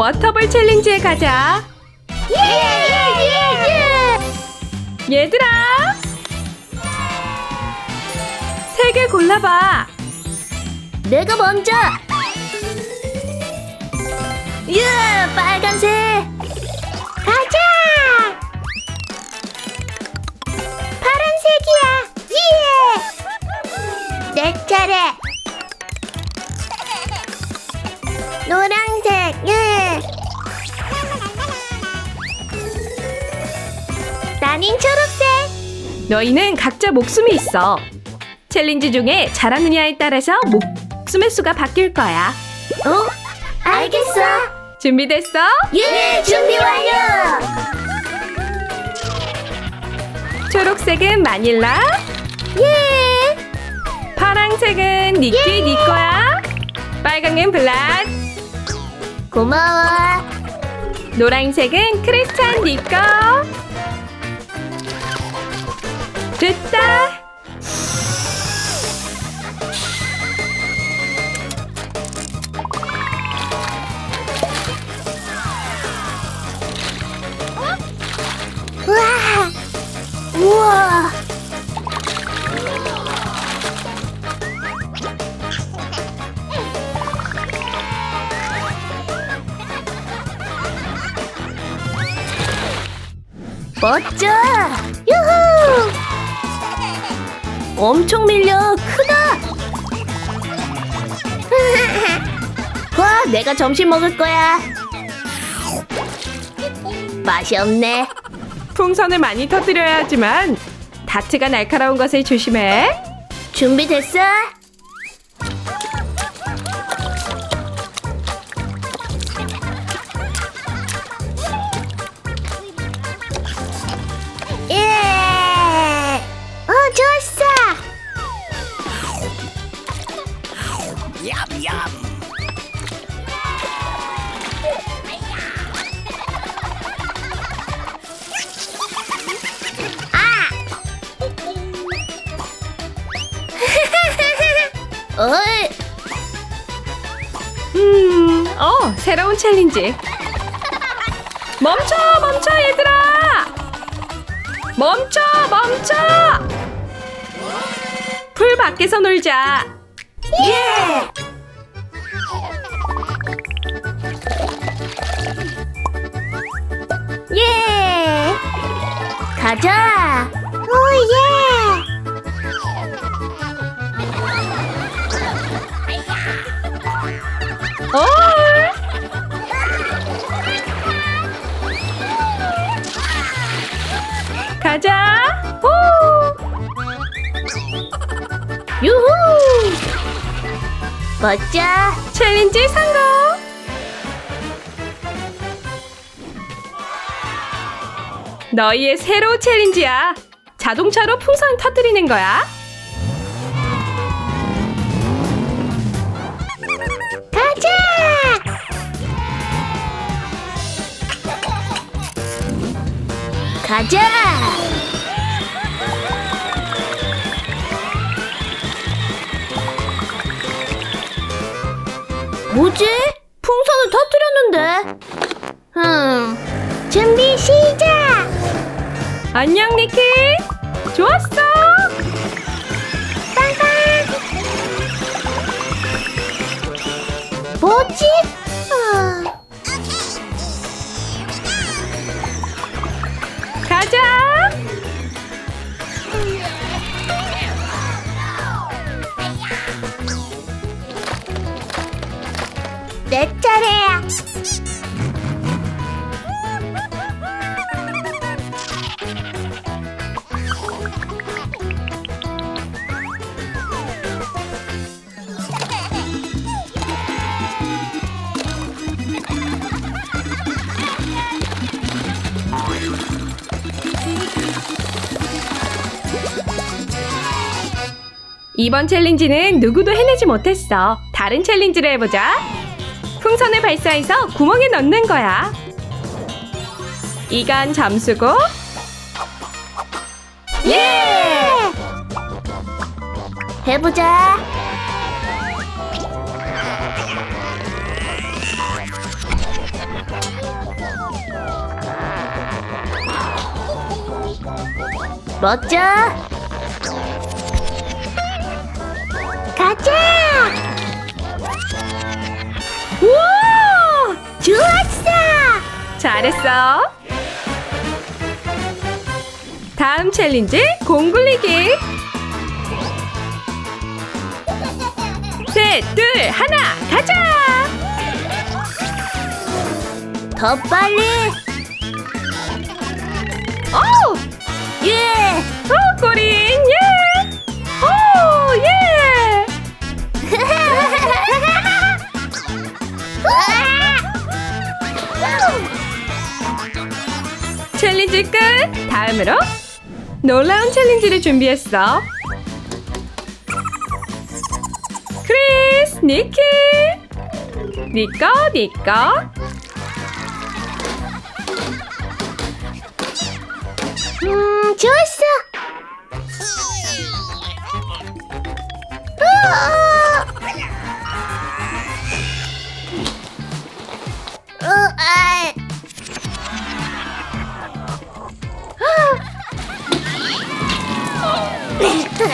워터볼 챌린지에 가자. 예 예 예 예 얘들아! 세 개 골라봐. 내가 먼저 예 빨간색 가자 파란색이야 예! 내 차례 노란색 너희는 각자 목숨이 있어. 챌린지 중에 잘하느냐에 따라서 목숨의 수가 바뀔 거야. 어? 알겠어 준비됐어? 예 준비 완료 초록색은 마닐라, 예 파랑색은 니키 니 거야. 빨강은 블락, 고마워 노란색은 크리스찬 니 거. 됐다. 우와. 우와. 멋져. 유후 엄청 밀려 크다 와 내가 점심 먹을 거야 맛이 없네 풍선을 많이 터뜨려야 하지만 다트가 날카로운 것을 조심해. 준비됐어? 어이! 음, 어, 새로운 챌린지. 멈춰, 멈춰, 얘들아! 멈춰, 멈춰! 풀 밖에서 놀자. 예! 예! 가자! 가자. 호! 유후! 멋져! 챌린지 성공. 너희의 새로운 챌린지야. 자동차로 풍선 터뜨리는 거야. 가자! 뭐지? 풍선을 터뜨렸는데? 음, 준비 시작! 안녕, 니키. 좋았어. 빵빵! 뭐지? 내 차례야. 이번 챌린지는 누구도 해내지 못했어. 다른 챌린지를 해보자. 풍선을 발사해서 구멍에 넣는 거야. 이간 잠수고. 예! 해보자. 멋져. 우와! 좋았어. 잘했어. 다음 챌린지 공 굴리기. 셋, 둘, 하나, 가자! 더 빨리. 오! 예. 오, 꼬린, 예! 다음으로 놀라운 챌린지를 준비했어. 크리스, 니키! 니꺼, 니꺼. 음, 좋았어. 으아! 예!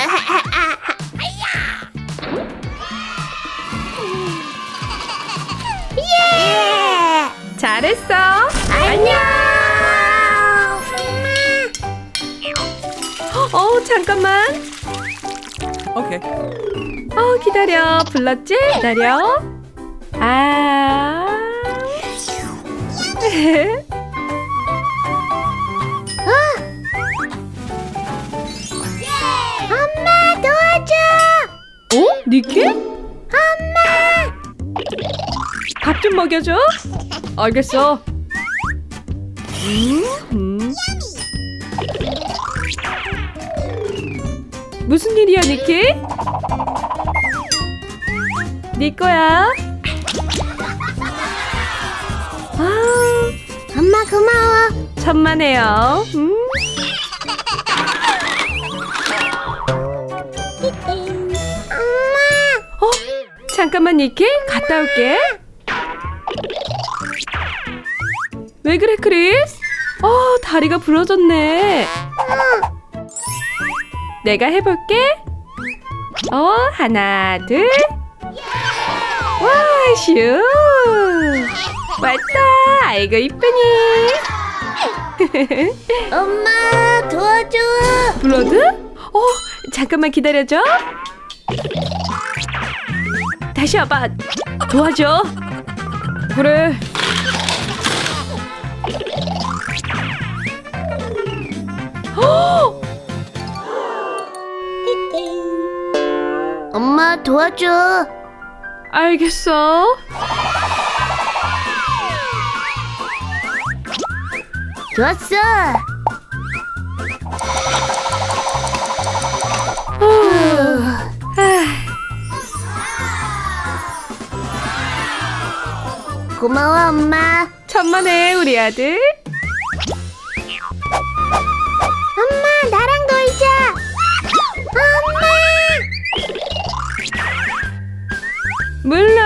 잘했어. 안녕! 어, 잠깐만. Okay. 어, 기다려. 불렀지? 기다려. 아. 니키? 엄마! 밥 좀 먹여줘. 알겠어. 음, 음. 무슨 일이야, 니키? 네 거야. 아, 엄마 고마워. 천만에요. 음. 잠깐만 니키 갔다 올게. 왜 그래 크리스? 어 다리가 부러졌네. 내가 해볼게. 어 하나 둘. 와 슈. 왔다. 아이고 이쁘니. 엄마 도와줘. 블러드? 어 잠깐만 기다려줘. 다시 와봐. 도와줘. 그래. 어! 엄마 도와줘. 알겠어. 좋았어. 고마워 엄마. 천만에 우리 아들. 엄마 나랑 놀자. 엄마. 물론.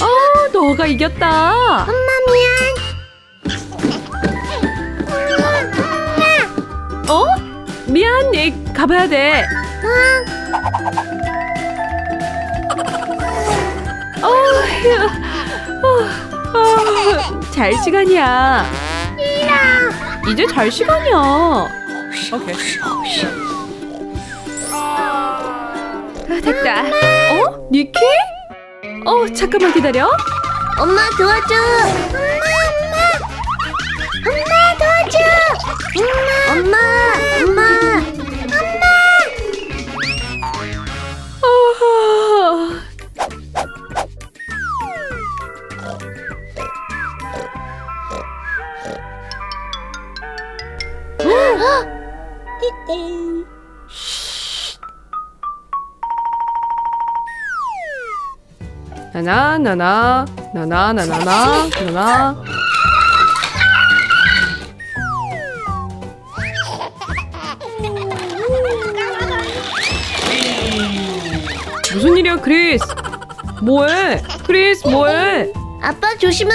어, 너가 이겼다. 엄마 미안. 엄마. 어? 미안, 얘 가봐야 돼. 응. 어, 휴. 어, 어, 잘 시간이야. 이제 잘 시간이야. Okay. 아, 됐다. 어? 니키? 어, 잠깐만 기다려. 엄마 도와줘. 엄마 엄마. 엄마 도와줘. 엄마 엄마 엄마. 나나 나나 나나 나나 나나. 무슨 일이야 크리스? 뭐해? 크리스 뭐해? 아빠 조심해.